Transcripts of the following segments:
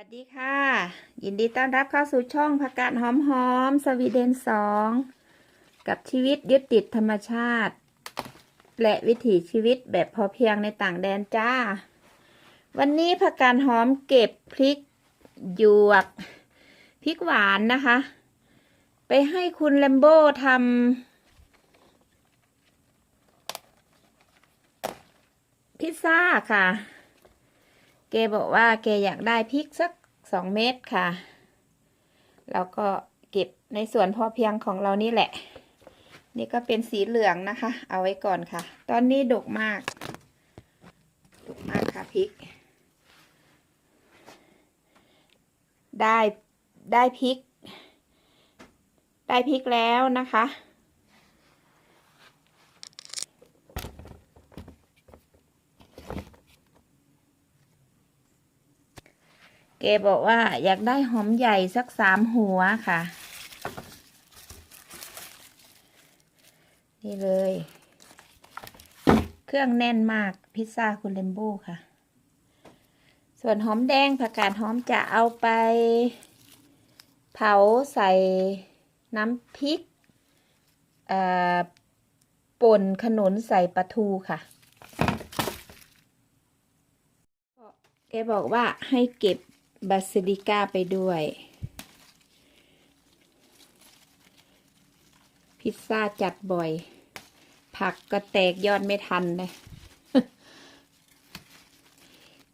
วัสดีค่ะ ยินดีต้อนรับเข้าสู่ช่องผักกาดหอมหอมสวีเดนสองกับชีวิตยึดติดธรรมชาติ และวิถีชีวิตแบบพอเพียงในต่างแดนจ้า วันนี้ผักกาดหอมเก็บพริกหยวกพริกหวานนะคะ ไปให้คุณแลมโบ้ทำพิซซ่าค่ะ แกบอกว่าแกอยากได้พริกสักสองเม็ดค่ะแล้วก็เก็บในส่วนพอเพียงของเรานี่แหละ นี่ก็เป็นสีเหลืองนะคะ เอาไว้ก่อนค่ะ ตอนนี้ดกมากดกมากค่ะพริก ได้ได้พริก ได้พริกแล้วนะคะ กบอกว่าอยากได้หอมใหญ่สักสามหัวค่ะ นี่เลย เครื่องแน่นมากพิซซ่าคุณเลมโบ้ค่ะ ส่วนหอมแดงผักกาดหอมจะเอาไป เผาใส่น้ำพริกป่นขนุนใส่ปลาทูค่ะแกบอกว่าให้เก็บ บาซิลิก้าไปด้วย พิซซ่าจัดบ่อย ผักก็แตกยอดไม่ทันเลย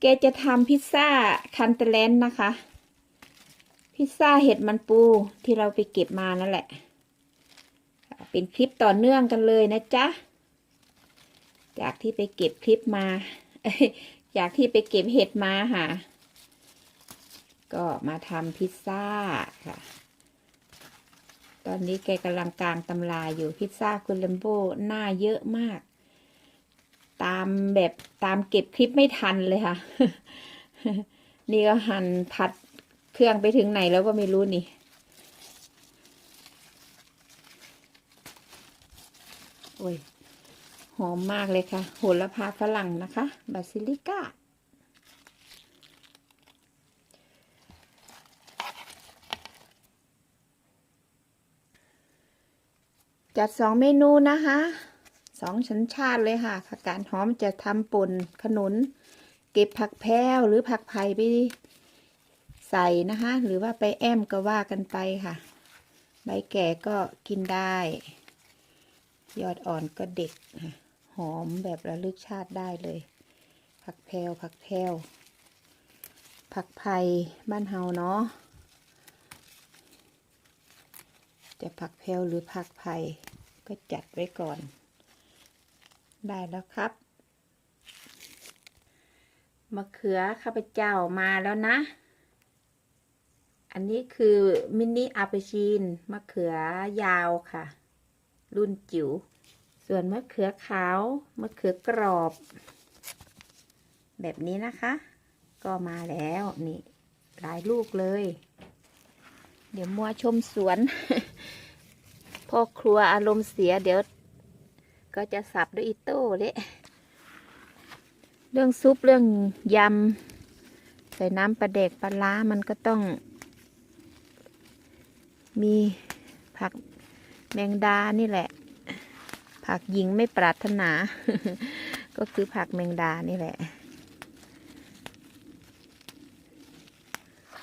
แกจะทำพิซซ่าคันเตเลนนะคะ พิซซ่าเห็ดมันปูที่เราไปเก็บมานั่นแหละ เป็นคลิปต่อเนื่องกันเลยนะจ๊ะ จากที่ไปเก็บคลิปมา จากที่ไปเก็บเห็ดมาค่ะ ก็มาทำพิซซ่าค่ะ ตอนนี้แกกำลังกลางตำราอยู่พิซซ่าคุณเลมโบหน้าเยอะมาก ตามแบบตามเก็บคลิปไม่ทันเลยค่ะ นี่ก็หั่นผัดเครื่องไปถึงไหนแล้วก็ไม่รู้นี่โอ้ยหอมมากเลยค่ะ โหระพาฝรั่งนะคะ บาซิลิก้า จัดสองเมนูนะคะสองชั้นชาติเลยค่ะผักกาดหอมจะทำป่นขนุน เก็บผักแพรวหรือผักไผ่ไปใส่นะคะ หรือว่าไปแอมก็ว่ากันไปค่ะ ใบแก่ก็กินได้ ยอดอ่อนก็เด็ก หอมแบบระลึกชาติได้เลย ผักแพรวผักแพรวผักไผ่บ้านเฮาเนาะ จะผักแพรวหรือผักไผ่ก็จัดไว้ก่อน ได้แล้วครับมะเขือข้าพเจ้ามาแล้วนะ อันนี้คือมินิอาเปชีนมะเขือยาวค่ะ รุ่นจิ๋ว ส่วนมะเขือขาวมะเขือกรอบ แบบนี้นะคะ ก็มาแล้วนี่หลายลูกเลย เดี๋ยวมัวชมสวนพ่อครัวอารมณ์เสีย เดี๋ยว ก็จะสับด้วยอิโต้เละเรื่องซุปเรื่องยำใส่น้ำปลาเด็กปลาล้ามันก็ต้อง มีผักแมงดานี่แหละ ผักหญิงไม่ปรารถนา ก็คือผักแมงดานี่แหละ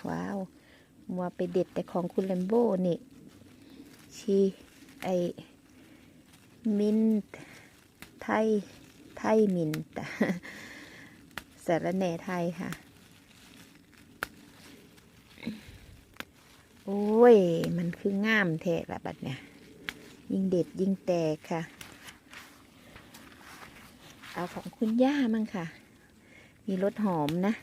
ว้าว มัวไปเด็ดแต่ของคุณแลมโบ้นี่ชีไอมินท์ไทย ไทยมินต์สารแหน่ไทยค่ะ โอ้ย มันคืองามแท้ละบัดเนี่ย ยิ่งเด็ดยิ่งแตกค่ะ เอาของคุณย่ามั่งค่ะ มีรสหอมนะ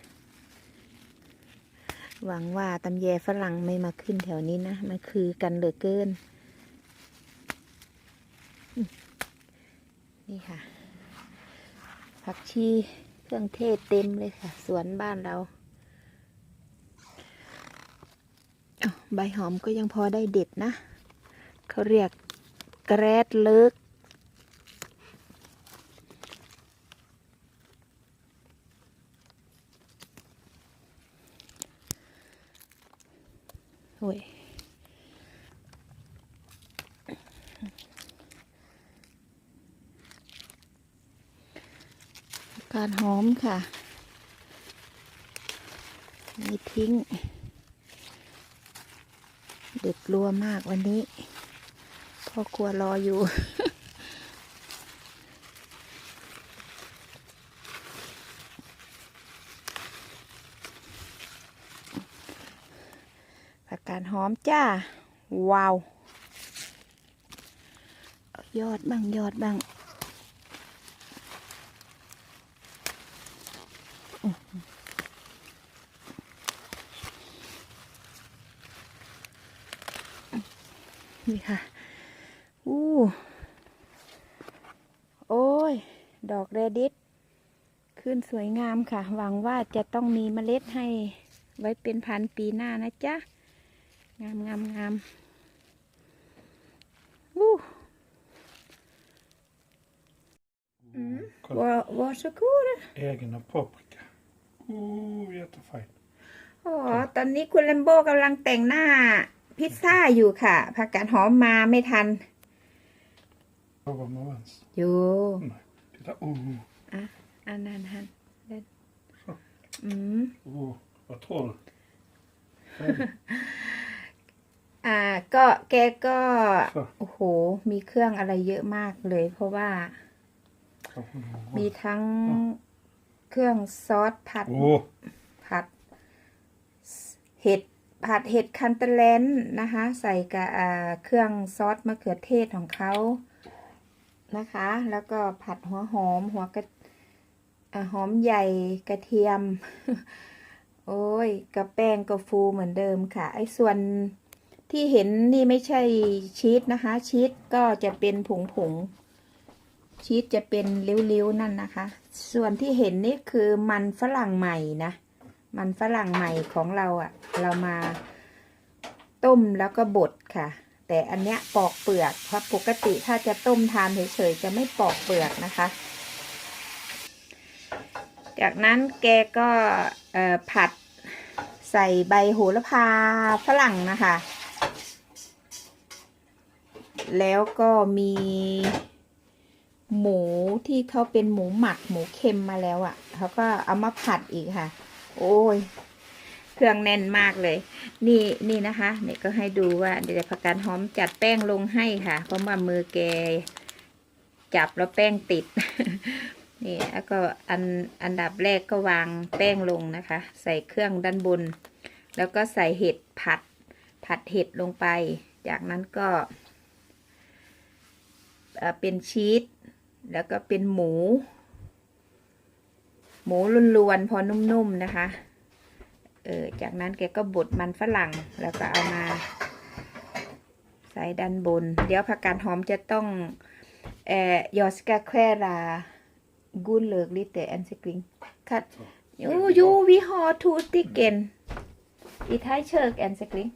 หวังว่าตำแยฝรั่งไม่มาขึ้นแถวนี้นะ มันคือกันเหลือเกิน นี่ค่ะ ผักชีเครื่องเทศเต็มเลยค่ะ สวนบ้านเราใบหอมก็ยังพอได้เด็ดนะ เขาเรียกแกรดเลิก โอ้ยการหอมค่ะนี่ทิ้ง เด็ดรัวมากวันนี้พ่อครัวรออยู่ ผักกาดหอ มจ้า ว้าว ยอดบ้างยอดบ้างนี่ค่ะ อู้ โอ้ย ดอกเรดิสขึ้นสวยงามค่ะ หวังว่าจะต้องมีเมล็ดให้ไว้เป็นพันปีหน้านะจ๊ะ งามงามงามอู้ Mm. Kolla. Var, varsågod. Egna paprika. Oh, jättefint. อ๋อ ตอนนี้คุณแลมโบกำลังแต่งหน้าพิซซ่าอยู่ค่ะผักกาดหอมมาไม่ทัน Jobbar med vänster. อยู่ Nej. Titta. Oh, อะอันนั้นฮันเล่น Så. อืม oh, vad torr. อ่า ก็แกก็ Så. โอ้โห มีเครื่องอะไรเยอะมากเลย เพราะว่า Kanske มี någon. ทั้งเครื่องซอสผัด Åh, ผัด เห็ดผัดเห็ดคันเตอร์แลนด์นะคะ ใส่กับอ่าเครื่องซอสมะเขือเทศของเขานะคะ แล้วก็ผัดหัวหอม หัวกระอ่าหอมใหญ่กระเทียม โอ้ยกระแป้งก็ฟูเหมือนเดิมค่ะ ไอ้ส่วน ที่เห็นนี่ไม่ใช่ชีสนะคะ ชีสก็จะเป็นผงผงๆชีสจะเป็นริ้วๆนั่นนะคะ ส่วนที่เห็นนี่คือมันฝรั่งใหม่นะ มันฝรั่งใหม่ของเราอะ่ะ เรามาต้มแล้วก็บดค่ะ แต่อันเนี้ยปอกเปลือกเพราะปกติถ้าจะต้มทานเฉยๆจะไม่ปอกเปลือกนะคะ จากนั้นแกก็ผัดใส่ใบโหระพาฝรั่งนะคะ แล้วก็มีหมูที่เขาเป็นหมูหมักหมูเค็มมาแล้วอะ่ะเขาก็เอามาผัดอีกค่ะ โอ้ย เครื่องแน่นมากเลย นี่นี่นะคะเนี่ยก็ให้ดูว่าเดี๋ยวผักกาดหอมจัดแป้งลงให้ค่ะ เพราะว่ามือแกจับแล้วแป้งติด นี่แล้วก็อันอันดับแรกก็วางแป้งลงนะคะ ใส่เครื่องด้านบน แล้วก็ใส่เห็ดผัด ผัดเห็ดลงไป จากนั้นก็ เป็นชีสแล้วก็เป็นหมู หมูล้วนๆพอนุ่มๆนะคะเออจากนั้นแกก็บดมันฝรั่งแล้วก็เอามาใส่ด้านบน เดี๋ยวผักกาดหอมจะต้องเอ่อยอสกาแควรากุนเลิกลิเตอแอนสกริงคัดยูยูวิฮอทูติเกนอีทายเชิร์กแอนสกริง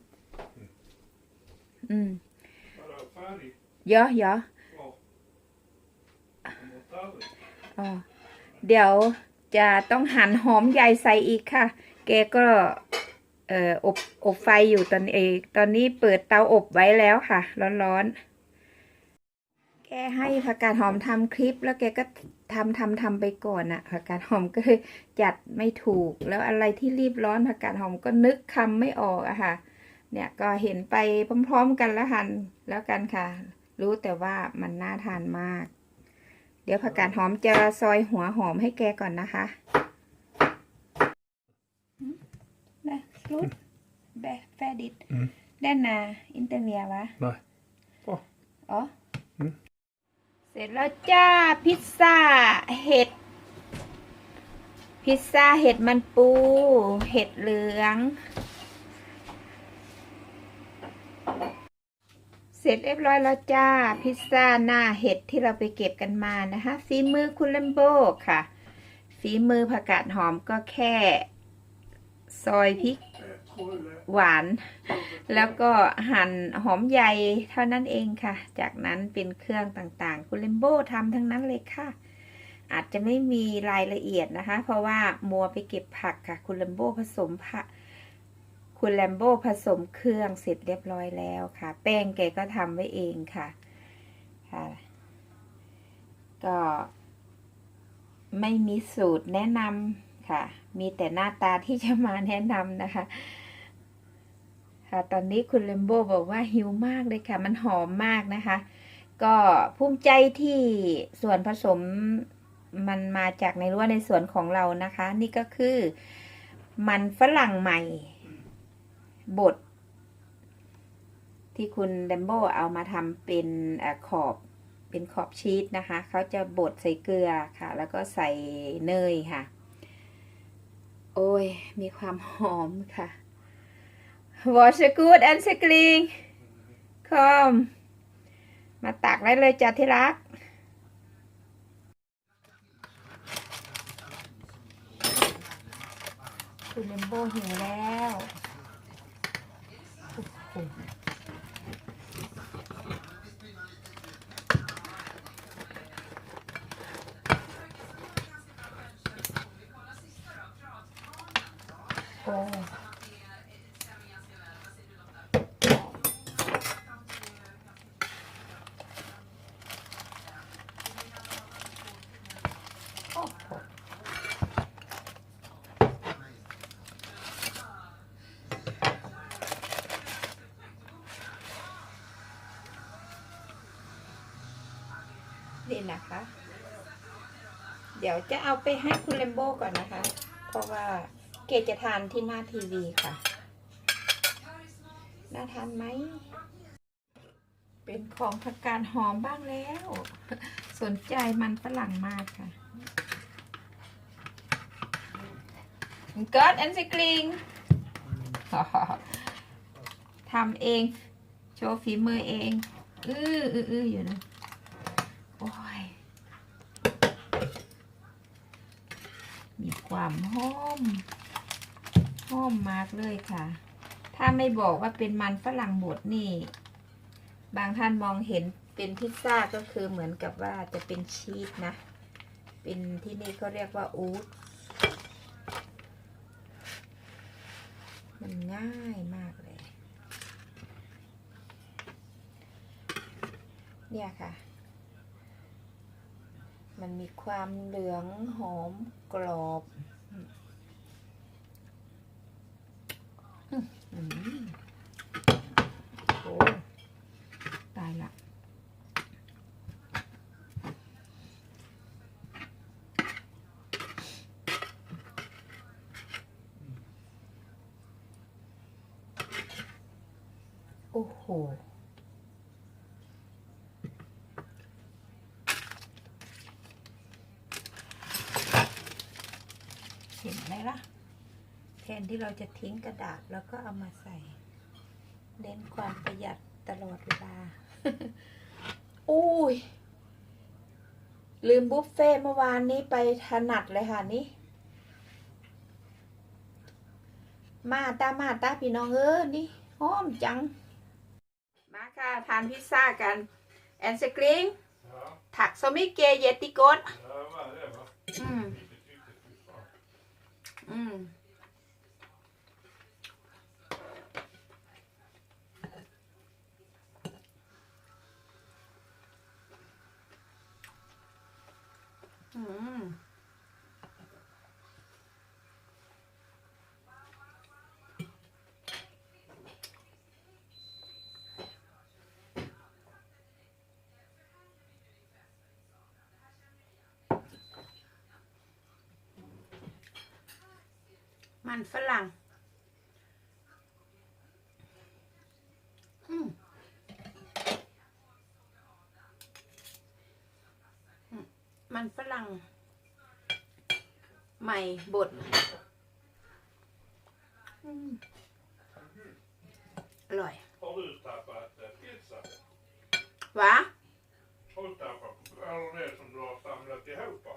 อืมยอยอ เดี๋ยวจะต้องหั่นหอมใหญ่ใส่อีกค่ะ แกก็เอ่ออบอบไฟอยู่ตอนเองตอนนี้เปิดเตาอบไว้แล้วค่ะ ร้อนๆ แกให้ผักกาดหอมทำคลิป แล้วแกก็ทำทำทำไปก่อนอะผักกาดหอมก็เลยจัดไม่ถูก แล้วอะไรที่รีบร้อนผักกาดหอมก็นึกคำไม่ออกอะค่ะ เนี่ยก็เห็นไปพร้อม ๆ กันแล้วหันแล้วกันค่ะ รู้แต่ว่ามันน่าทานมาก เดี๋ยวผักกาดหอมจะซอยหัวหอมให้แกก่อนนะคะนะรูดแบแฟดิต Mm. ด้านนาอินเตอร์เวียวะ Nej. Åh. อ๋ออมเสร็จแล้วจ้าพิซซ่าเห็ด พิซซ่าเห็ดมันปู เห็ดเหลือง เสร็จเรียบร้อยแล้วจ้า พิซซ่าหน้าเห็ดที่เราไปเก็บกันมานะคะฝีมือคุณลัมโบค่ะฝีมือผักกาดหอมก็แค่ ซอยพริกหวาน แล้วก็หั่นหอมใหญ่เท่านั้นเองค่ะ จากนั้นเป็นเครื่องต่างๆ คุณเลมโบทำทั้งนั้นเลยค่ะ อาจจะไม่มีรายละเอียดนะคะ เพราะว่ามัวไปเก็บผักค่ะ คุณเลมโบผสมผัก คุณแลมโบผสมเครื่องเสร็จเรียบร้อยแล้วค่ะ แป้งแกก็ทำไว้เองค่ะค่ะ ก็ไม่มีสูตรแนะนำค่ะ มีแต่หน้าตาที่จะมาแนะนำนะคะ ค่ะ ตอนนี้คุณเลมโบบอกว่าหิวมากเลยค่ะ มันหอมมากนะคะ ก็ภูมิใจที่ส่วนผสมมันมาจากในรั้วในส่วนของเรานะคะ นี่ก็คือ มันฝรั่งใหม่ บดที่คุณแลมโบเอามาทำเป็นอขอบเป็นขอบชีสนะคะ เขาจะบดใส่เกลือค่ะ แล้วก็ใส่เนยค่ะ โอ้ย มีความหอมค่ะ Wash good and sprinkling คอมมาตักได้เลยจ้ะที่รัก คุณเลมโบหิวแล้ว นี่นะคะ เดี๋ยวจะเอาไปให้คุณเลมโบก่อนนะคะ เพราะว่า เกดจะทานที่หน้าทีวีค่ะ น่าทานไหม เป็นของผักกาดหอมบ้างแล้ว สนใจมันฝรั่งมากค่ะก็ดแอนซิกลิงทำเอง โชว์ฝีมือเอง อื้ออื้ออื้ออยู่นะ โอ้ย มีความหอม หอมมากเลยค่ะ ถ้าไม่บอกว่าเป็นมันฝรั่งบดนี่ บางท่านมองเห็นเป็นพิซซ่าก็คือเหมือนกับว่าจะเป็นชีสนะ เป็นที่นี่เขาเรียกว่าอูดมันง่ายมากเลย เนี่ยค่ะ มันมีความเหลืองหอมกรอบอืมอืม โอ้ตายละโอ้โหเห็นไหมล่ะ นที่เราจะทิ้งกระดาษแล้วก็เอามาใส่เน้นความประหยัดตลอดเวลา อุ้ย ลืมบุฟเฟ่ต์เมื่อวานนี้ไปถนัดเลยค่ะนี่ มาตามาตาพี่น้องเออนี่หอมจัง มาค่ะ ทานพิซซ่ากัน แอนสกริง Ja, ถักสมิเกเยติโกด ja vad är det va? อืม Lite tyckte fy fan. อืม อืมมันฝรั่ง อืมอืมมันฝ รั่งใหม่บดอืมอร่อย Har du tappat eh, pizza? หวะ Har du tappat alla det som du har samlat ihop? va?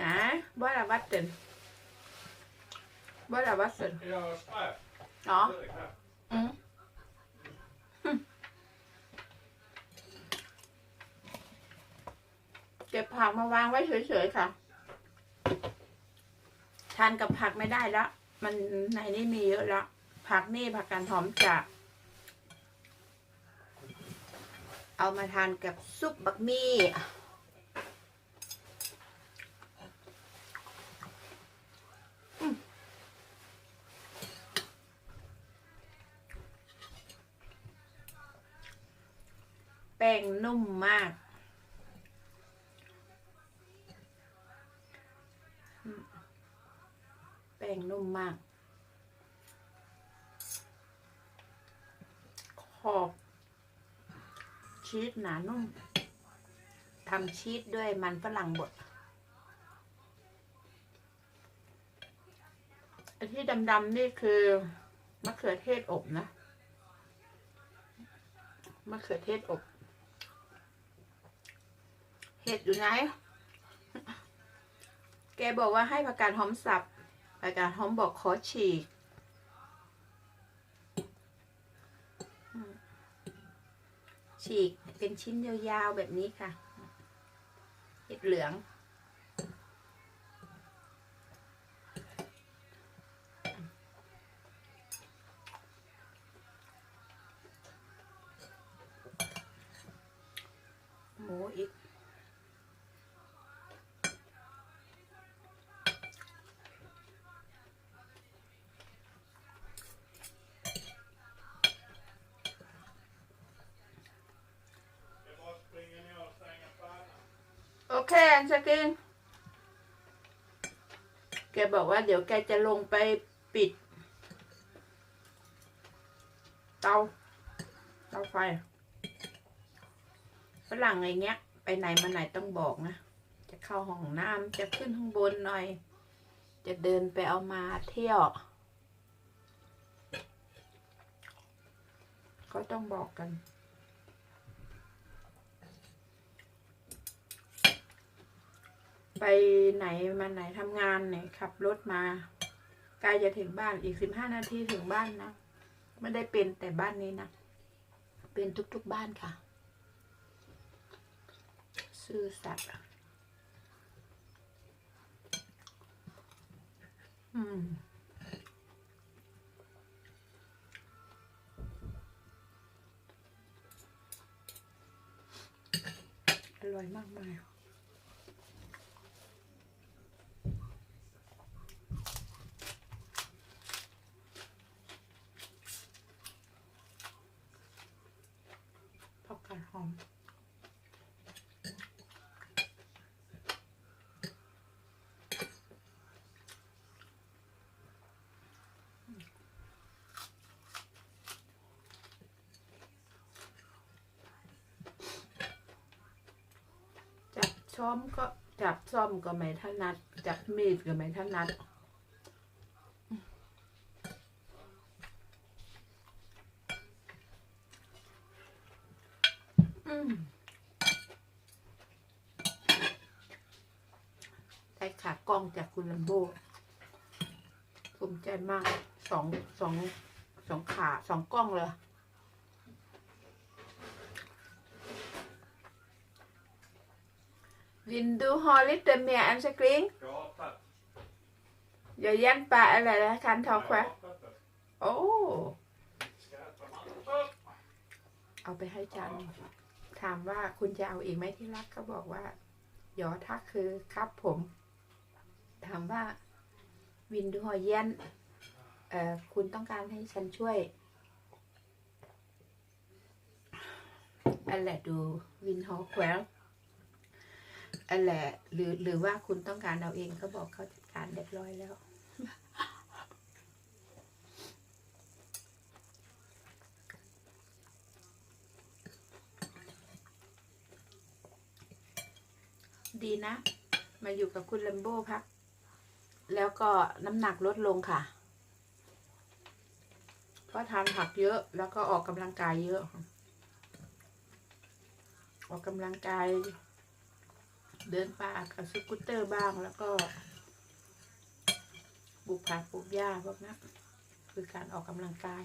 นะบ่ละวัดเต็นบ่ละวัดเต็น Ja, skräp. อ๋อ Det är knappt. อืม เก็บผักมาวางไว้เฉยๆค่ะ ทานกับผักไม่ได้แล้ว มันในนี้มีเยอะแล้ว ผักนี่ผักกาดหอมจะเอามาทานกับซุปบักมี่แป้งนุ่มมาก แป้งนุ่มมาก ขอบชีสหนานุ่มทำชีสด้วยมันฝรั่งบดไอ้ที่ดำๆนี่คือมะเขือเทศอบนะมะเขือเทศอบ เห็ดอยู่ไหน แกบอกว่าให้ผักกาดหอมสับ ผักกาดหอมบอกขอฉีก ฉีกเป็นชิ้นยาวๆแบบนี้ค่ะเห็ดเหลืองหมูอีก โอเคอันสกินแกบอกว่าเดี๋ยวแกจะลงไปปิด เตา เตาไฟฝรั่งอะไรเงี้ย ไปไหนมาไหนต้องบอกนะ จะเข้าห้องน้ำจะขึ้นข้างบนหน่อย จะเดินไปเอามาเที่ยวก็ต้องบอกกัน ไปไหนมาไหนทำงานเนี่ยขับรถมาใกล้จะถึงบ้านอีกสิบห้านาทีถึงบ้านนะไม่ได้เป็นแต่บ้านนี้นะ เป็นทุกๆบ้านค่ะ ซื่อสัตย์อะอืมอร่อยมากมาย ผักกาดหอม จับช้อมก็จับซ่อมก็ไม่ถนัด จับมีดก็ไม่ถนัดได้ขากล้องจากคุณลัมโบภูมิใจมากสองสองสองขาสองกล้องเลย Vill du ha lite mer ensakling? Jag har tagit. Jag hjälper eller jag kan ta Jag själv. har tagit det. โอ้เอาไปให้จันถามว่าคุณจะเอาอีกไหมที่รักเขาบอกว่าหยอทักคือครับผม ถามว่า วินดูหอยเย็นเอ่อคุณต้องการให้ฉันช่วยอันแหละดูวินหอแควล อันแหละหรือหรือว่าคุณต้องการเอาเองเขาบอกเขาจัดการเรียบร้อยแล้วดีนะ มาอยู่กับคุณลัมโบ้พัก แล้วก็น้ำหนักลดลงค่ะเพราะทานผักเยอะ แล้วก็ออกกำลังกายเยอะ ออกกำลังกาย เดินป่ากับสกูตเตอร์บ้างแล้วก็ปลูกผักปลูกหญ้าพวกนั้นคือการออกกำลังกาย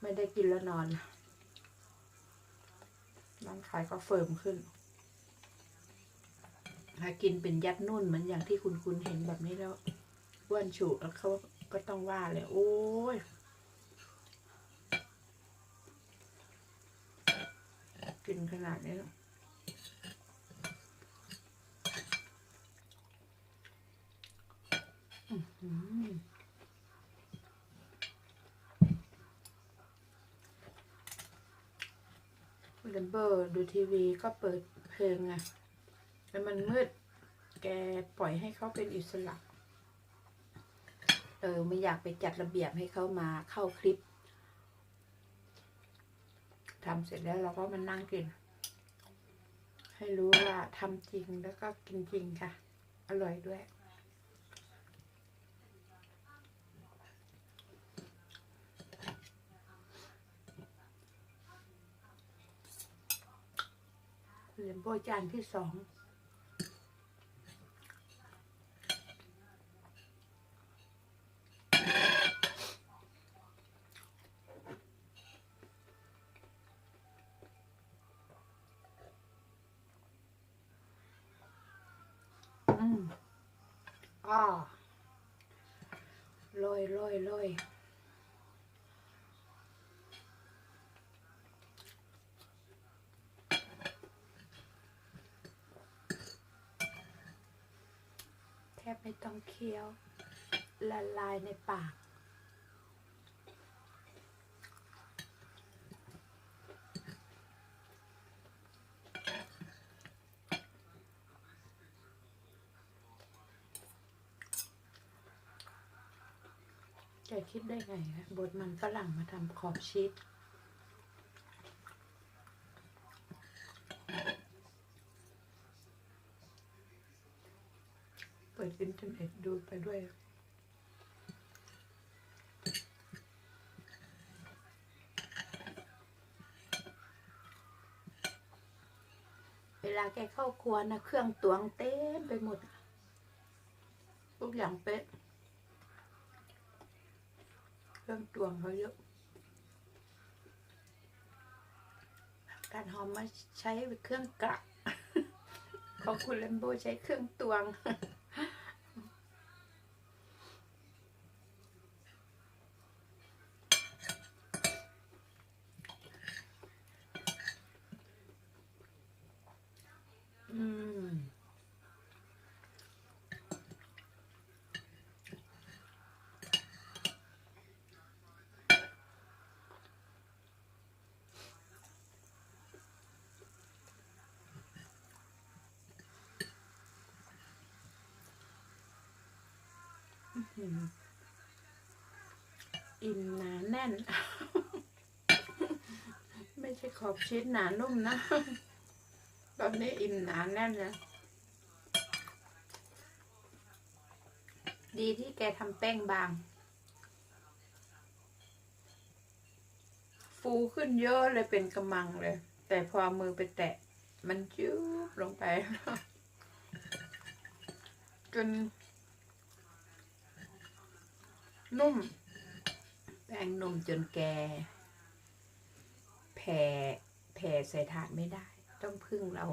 ไม่ได้กินแล้วนอนร่างกายก็เฟิร์มขึ้นถ้ากินเป็นยัดนุ่นเหมือนอย่างที่คุณคุณเห็นแบบนี้แล้วอ้วนฉุแล้วเขาก็ต้องว่าเลย โอ้ยกินขนาดนี้แล้วอื้อหือเลมเบอร์ดูทีวีก็เปิดเพลงไงแล้วมันมืด แกปล่อยให้เขาเป็นอิสระ เออไม่อยากไปจัดระเบียบให้เขามาเข้าคลิปทำเสร็จแล้วเราก็มานั่งกิน ให้รู้ว่าทำจริงแล้วก็กินจริงค่ะ อร่อยด้วย เหรียญโบจานที่สองอืมอ่าลอยลอยลอย แทบไม่ต้องเคี้ยว ละลายในปากแกคิดได้ไงคะบดมันฝรั่งมาทำขอบชีส ดอินเทอร์เน็ตดูไปด้วยเวลาแกเข้าครัวนะเครื่องตวงเต็มไปหมด ทุกอย่างเป๊ะเครื่องตวงเขาเยอะการหอมมาใช้เป็นเครื่องกะของคุณเลมโบใช้เครื่องตวง อืม อิ่มหนาแน่น ไม่ใช่ขอบชีสหนานุ่มนะ ตอนนี้อิ่มหนาแน่นนะดีที่แกทำแป้งบาง ฟูขึ้นเยอะเลยเป็นกำมังเลย แต่พอมือไปแตะ มันจุ๊บลงไป จน นุ่ม แป้งนุ่มจนแกแผ่แผ่ใส่ถาดไม่ได้ ต้องพึ่งเรา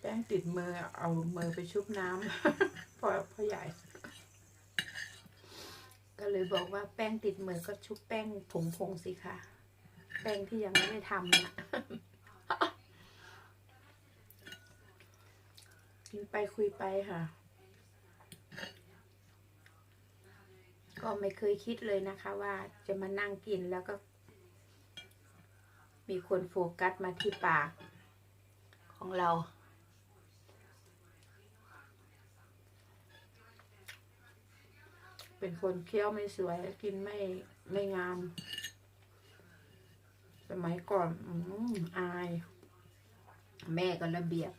แป้งติดมือเอามือไปชุบน้ำพอพอใหญ่ ก็เลยบอกว่าแป้งติดมือก็ชุบแป้งผงผงๆสิคะแป้งที่ยังไม่ได้ทำนะ กินไปคุยไปค่ะ ก็ไม่เคยคิดเลยนะคะ ว่าจะมานั่งกินแล้วก็ มีคนโฟกัสมาที่ปากของเราเป็นคนเคี้ยวไม่สวยกินไม่ไม่งาม สมัยก่อนออาย แม่ก็ระเบียบ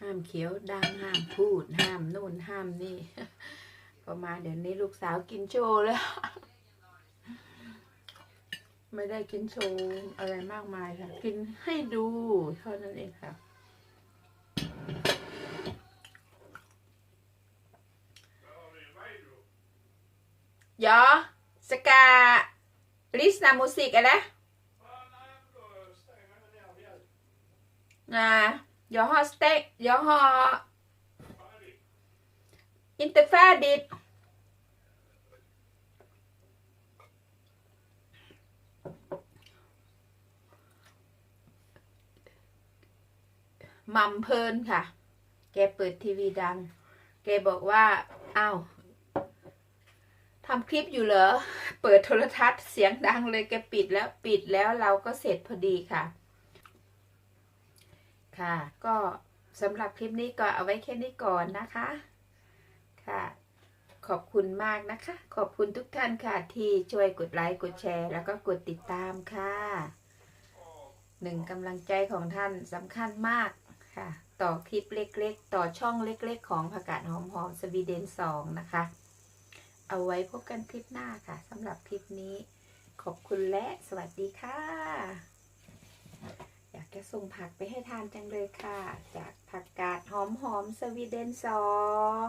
ห้ามเคี้ยวดังห้ามพูด ห้ามนู่นห้ามนี่พอมาเดี๋ยวนี้ลูกสาวกินโชว์แล้ว ไม่ได้กินโชว์อะไรมากมายค่ะ กินให้ดูเท่านั้นเองค่ะ Ja, ska lyssna musik eller? Ja, nej, då stänger vi ner helt. Nej. Jag har stekt, jag har inte färdigt. มัมเพลินค่ะ แกเปิดทีวีดัง แกบอกว่าอ้าวทำคลิปอยู่เหรอ เปิดโทรทัศน์เสียงดังเลยแกปิดแล้วปิดแล้วเราก็เสร็จพอดีค่ะ ค่ะ ก็สำหรับคลิปนี้ก็เอาไว้แค่นี้ก่อนนะคะ ค่ะ ขอบคุณมากนะคะ ขอบคุณทุกท่านค่ะที่ช่วยกดไลค์กดแชร์ แล้วก็กดติดตามค่ะหนึ่งกำลังใจของท่านสำคัญมากค่ะ ต่อคลิปเล็กๆ ต่อช่องเล็กๆ ของผักกาดหอมหอมสวีเดนสองนะคะ เอาไว้พบกันคลิปหน้าค่ะสำหรับคลิปนี้ ขอบคุณและสวัสดีค่ะ อยากจะส่งผักไปให้ทานจังเลยค่ะ จากผักกาดหอมหอมสวีเดนสอง